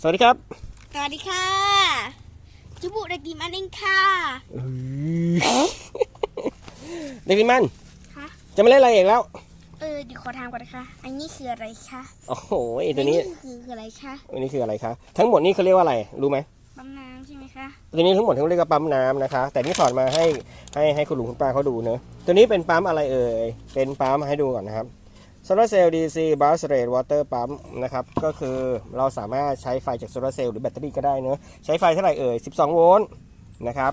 สวัสดีครับ สวัสดีค่ะจุบุเด็กดีมันเองค่ะ เด็กดิมันคะจะมาเล่นอะไรอีกแล้ว เออเดี๋ยวขอถามก่อนนะคะ อันนี้คืออะไรคะโอ้โหไอ้ตัวนี้คือคืออะไรคะอันนี้คืออะไรคะทั้งหมดนี่เขาเรียกว่าอะไรรู้ไหมปั๊มน้ำใช่ไหมคะตัวนี้ทั้งหมดเขาเรียกว่าปั๊มน้ำนะคะ แต่นี่ถอดมาให้ให้ให้คุณลุงคุณป้าเขาดูเนอะตัวนี้เป็นปั๊มอะไรเอ่ยเป็นปั๊มให้ดูก่อนนะครับ Solar Cell DC Bus Rate Water Pump นะครับ ก็คือเราสามารถใช้ไฟจากโซลาร์เซลล์หรือแบตเตอรี่ก็ได้เนอะใช้ไฟเท่าไหร่เอ่ย 12 โวลต์นะครับ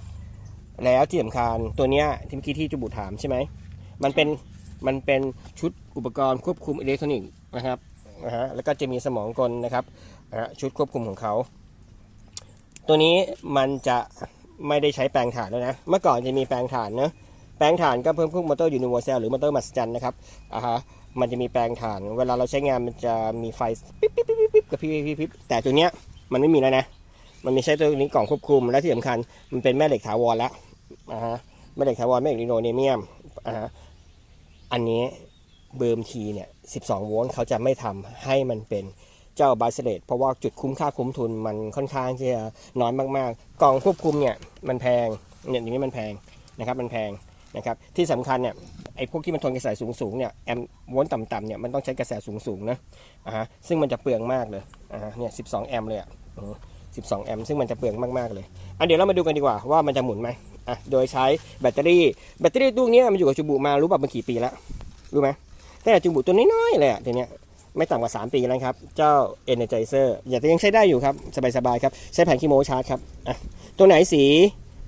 แล้วที่สำคัญตัวเนี้ยที่เมื่อกี้ที่จุบุถามใช่ไหม มันเป็น มันเป็นชุดอุปกรณ์ควบคุมอิเล็กทรอนิกส์นะครับนะฮะแล้วก็จะมีสมองกลนะครับนะฮะชุดควบคุมของเขา ตัวนี้มันจะไม่ได้ใช้แปลงถ่านแล้วนะ เมื่อก่อนจะมีแปลงถ่านเนอะ แปลงถ่านก็เพิ่มพวกมอเตอร์ยูนิเวอร์แซลหรือมอเตอร์มหัศจรรย์นะครับอ่าฮะมันจะมีแปลงถ่าน เวลาเราใช้งานมันจะมีไฟปิ๊บปิ๊บปิ๊บปิ๊บกับพริบพริบพริบแต่ตัวเนี้ยมันไม่มีแล้วนะ มันมีใช้ตัวนี้กล่องควบคุมและที่สำคัญมันเป็นแม่เหล็กถาวรแล้วอ่าฮะแม่เหล็กถาวรแม่เหล็กนิโรเนียมอ่าฮะอันนี้เบิร์มทีเนี่ย12 โวลต์เขาจะไม่ทำให้มันเป็นเจ้าบาสเลตเพราะว่าจุดคุ้มค่าคุ้มทุนมันค่อนข้างที่จะน้อยมากๆ กล่องควบคุมเนี่ยมันแพงเนี่ยอย่างนี้มันแพงนะครับมันแพง นะครับที่สำคัญเนี่ยไอ้พวกที่มันทนกระแสสูงๆเนี่ยแอมป์โวลต์ต่ำๆเนี่ยมันต้องใช้กระแสสูงๆนะอ่าฮะซึ่งมันจะเปลืองมากเลยอ่าฮะเนี่ย12แอมป์เลยอะอือ12แอมป์ซึ่งมันจะเปลืองมากๆเลยอะเดี๋ยวเรามาดูกันดีกว่าว่ามันจะหมุนไหมอะโดยใช้แบตเตอรี่แบตเตอรี่ตู้นี้มันอยู่กับจูบุมารู้ป่ะมันกี่ปีแล้วรู้ไหมตั้งแต่จูบุตัวน้อยๆเลยอะทีเนี้ยไม่ต่ำกว่า 3 ปีแล้วครับ เจ้า Energizer อยากจะยังใช้ได้อยู่ครับ สบายๆครับ ใช้แผงคีโมชาร์จครับอะตัวไหนสี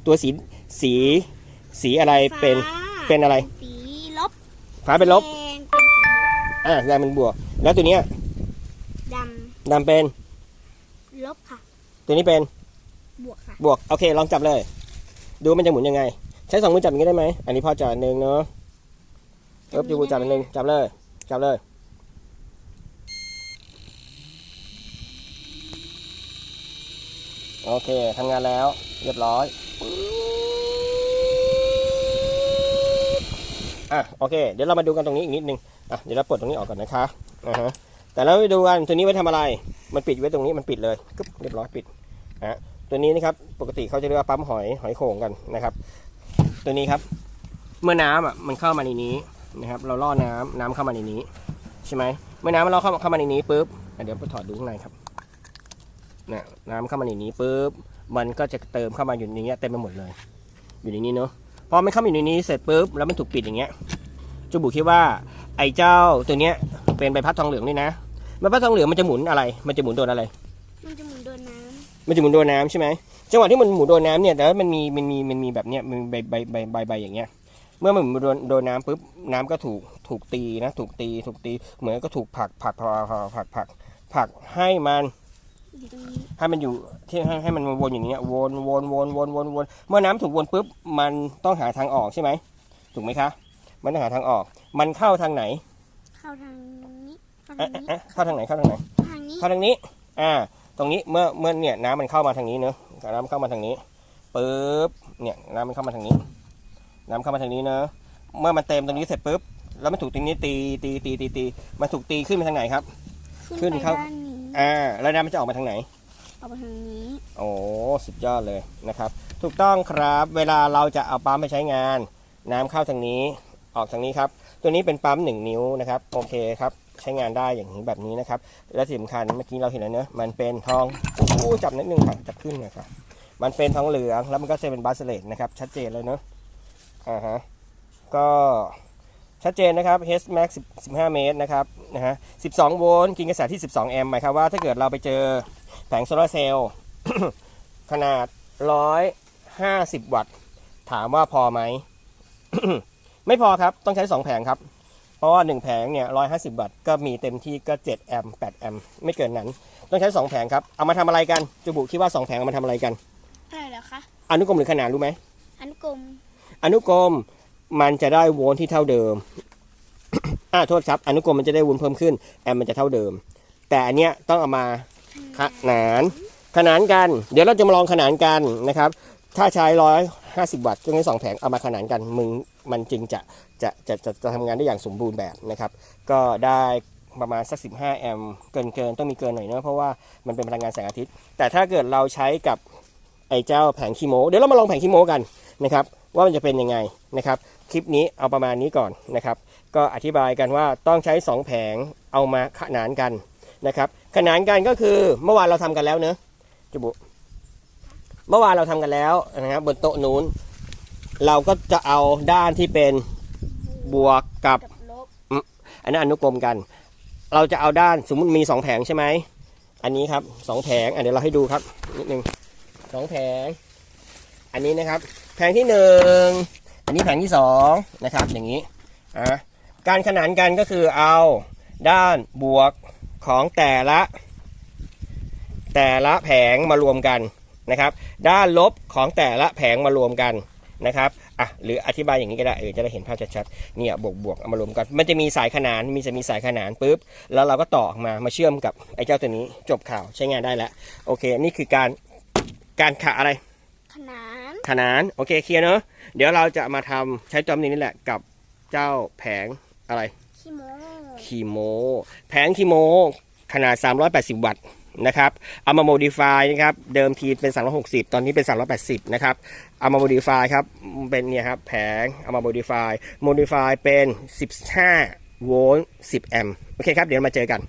ตัวสีสี สีอะไรเป็นฟ้าเป็นอะไร สีลบฟ้าเป็นลบ แดงเป็นสีอะแดงเป็นบวก แล้วตัวเนี้ยดดำเป็นำลบค่ะ ตัวนี้เป็น บวกค่ะ บวก โอเค ลองจับเลย ดูมันจะหมุนยังไง ใช้สองมือจับอย่างนี้ได้ไหม อันนี้พ่อจับอันหนึ่งเนาะเอ๊บยูบูจับอันหนึ่งจับเลย จับเลย โอเคทำงานแล้ว เรียบร้อย อะโอเค เดี๋ยวเรามาดูกันตรงนี้อีกนิดนึงอะเดี๋ยวเราปลดตรงนี้ออกก่อนนะคะอ่าฮะแต่เราไปดูกันตัวนี้ไว้ทำอะไร มันปิดไว้ตรงนี้มันปิดเลยกึ๊บเรียบร้อยปิดอะตัวนี้นะครับปกติเขาจะเรียกว่าปั๊มหอยหอยโข่งกันนะครับ ตัวนี้ครับเมื่อน้ำอะมันเข้ามาในนี้นะครับ เราล่อน้ำน้ำเข้ามาในนี้ใช่ไหมเมื่อน้ำมันล่อเข้าเข้ามาในนี้ปุ๊บอะเดี๋ยวไปถอดดูข้างในครับเนี่ยน้ำเข้ามาในนี้ปุ๊บมันก็จะเติมเข้ามาอยู่ในนี้เต็มไปหมดเลย อยู่ในนี้เนาะ พอมันเข้ามาอยู่ในนี้เสร็จปุ๊บแล้วมันถูกปิดอย่างเงี้ยจูบุคิดว่าไอ้เจ้าตัวเนี้ยเป็นใบพัดทองเหลืองนี่นะใบพัดทองเหลืองมันจะหมุนอะไร มันจะหมุนโดนอะไร มันจะหมุนโดนน้มันจะหมุนโดนน้ำใช่ไหมจังหวะที่มันหมุนโดนน้ำเนี่ยแต่ว่ามันมีมันมีมันมีแบบเนี้ยมันมีใบใบใบใบใบอย่างเงี้ยเมื่อมันหมุนโดนโดนน้ำปุ๊บน้ำก็ถูกถูกตีนะถูกตีถูกตีเหมือนก็ถูกผลักผลักผลักผลักผลักผลักผลักให้มันำอยู่ตรงนี้ ให้มันอยู่ที่ให้ให้มันวนอย่างเงี้ยวนวนวนวนวนวนเมื่อน้ำถูกวนปุ๊บมันต้องหาทางออกใช่ไหมถูกไหมคะ มันต้องหาทางออก มันเข้าทางไหน เข้าทางนี้เข้าเอ๊ะทางนี้เอ๊ะเข้าทางไหนเข้าทางไหนทางนี้เข้าทางนี้ อ่า ตรงนี้เมื่อเมื่อเนี่ยน้ำมันเข้ามาทางนี้เนอะน้ำเข้ามาทางนี้ปุ๊บเนี่ยน้ำมันเข้ามาทางนี้ น้ำเข้ามาทางนี้เนอะเมื่อมันเต็มตรงนี้เสร็จปุ๊บแล้วมันถูกตรงนี้ตีตีตีตีตีมันถูกตีขึ้นไปทางไหนครับ ขึ้ขึ้นนไปเข้าด้านนี้อ่าแล้วน้ำมันจะออกมาทางไหน เอาไปทางนี้ โอ้สุดยอดเลยนะครับ ถูกต้องครับเวลาเราจะเอาปั๊มไปใช้งาน น้ำเข้าทางนี้ออกทางนี้ครับ ตัวนี้เป็นปั๊มหนึ่งนิ้วนะครับโอเคครับใช้งานได้อย่างนี้แบบนี้นะครับ และที่สำคัญเมื่อกี้เราเห็นแล้วเนอะมันเป็นทองโอ้จับนิดนึงครับจับขึ้นหนะครับมันเป็นทองเหลืองแล้วมันก็จะเป็นบาสเลตนะครับ ชัดเจนเลยเนอะอ่าฮะก็ชัดเจนนะครับ H max 10 15เมตรนะครับนะฮะ12 โวลต์กินกระแสที่ 12 แอมป์หมายความว่าถ้าเกิดเราไปเจอ แผงโซลาร์เซลล์ขนาด 150 วัตต์ ถามว่าพอไหม ไม่พอครับ ต้องใช้ 2 แผงครับ เพราะว่า 1 แผงเนี่ย 150 วัตต์ ก็มีเต็มที่ก็ 7 แอมป์ 8 แอมป์ ไม่เกินนั้น ต้องใช้ 2 แผงครับ เอามาทำอะไรกัน จูบุคิดว่า 2 แผงเอามาทำอะไรกัน อะไรแล้วคะ อนุกรมหรือขนานรู้ไหม อนุกรม อนุกรม มันจะได้โวลต์ที่เท่าเดิม อ่า โทษครับ อนุกรมมันจะได้โวลต์เพิ่มขึ้น แอมป์มันจะเท่าเดิม แต่อันเนี้ยต้องเอามา ขนานขนานกัน เดี๋ยวเราจะมาลองขนานกันนะครับ ถ้าใช้ร้อยห้าสิบวัตต์ต้องใช้สองแผงเอามาขนานกันมึงมันจึงจะจะจะจะจะทำงานได้อย่างสมบูรณ์แบบนะครับ ก็ได้ประมาณสัก 15 แอมป์เกินเกินต้องมีเกินหน่อยเนอะเพราะว่ามันเป็นพลังงานแสงอาทิตย์ แต่ถ้าเกิดเราใช้กับไอ้เจ้าแผงคีโมเดี๋ยวเรามาลองแผงคีโมกันนะครับว่ามันจะเป็นยังไงนะครับ คลิปนี้เอาประมาณนี้ก่อนนะครับ ก็อธิบายกันว่าต้องใช้ 2 แผงเอามาขนานกัน นะครับขนานกันก็คือเมื่อวานเราทำกันแล้วเนอะจุบุเมื่อวานเราทำกันแล้วนะครับบนโต๊ะนู้น เราก็จะเอาด้านที่เป็นบวกกับกับลบอันนั้นอนุกรมกัน เราจะเอาด้านสมมติมีสองแผงใช่ไหมอันนี้ครับสองแผงอะเดี๋ยวเราให้ดูครับนิดนึงสองแผง อันนี้นะครับ แผงที่หนึ่งอันนี้แผงที่สองนะครับ อย่างนี้อะการขนานกันก็คือเอาด้านบวก ของแต่ละแต่ละแผงมารวมกันนะครับ ด้านลบของแต่ละแผงมารวมกันนะครับอะหรืออธิบายอย่างนี้ก็ได้เออจะได้เห็นภาพชัดๆเนี่ยบวกบวกเอามารวมกัน มันจะมีสายขนานมีจะมีสายขนานปุ๊บแล้วเราก็ต่อออกมามาเชื่อมกับไอ้เจ้าตัวนี้จบข่าวใช้งานได้แล้วโอเค นี่คือการการขะอะไร ขนานขนานโอเคเคลียร์เนอะเดี๋ยวเราจะมาทำใช้จอมนี้นี่แหละกับเจ้าแผงอะไรขี้โม คีโม แผงคีโมขนาด 380 วัตต์นะครับเอามาโมดิฟายนะครับเดิมทีเป็น 360 ตอนนี้เป็น 380 นะครับเอามาโมดิฟายครับเป็นเนี่ยครับแผงเอามาโมดิฟายโมดิฟายเป็น 15 โวลต์ 10 แอมป์โอเคครับ เดี๋ยวมาเจอกัน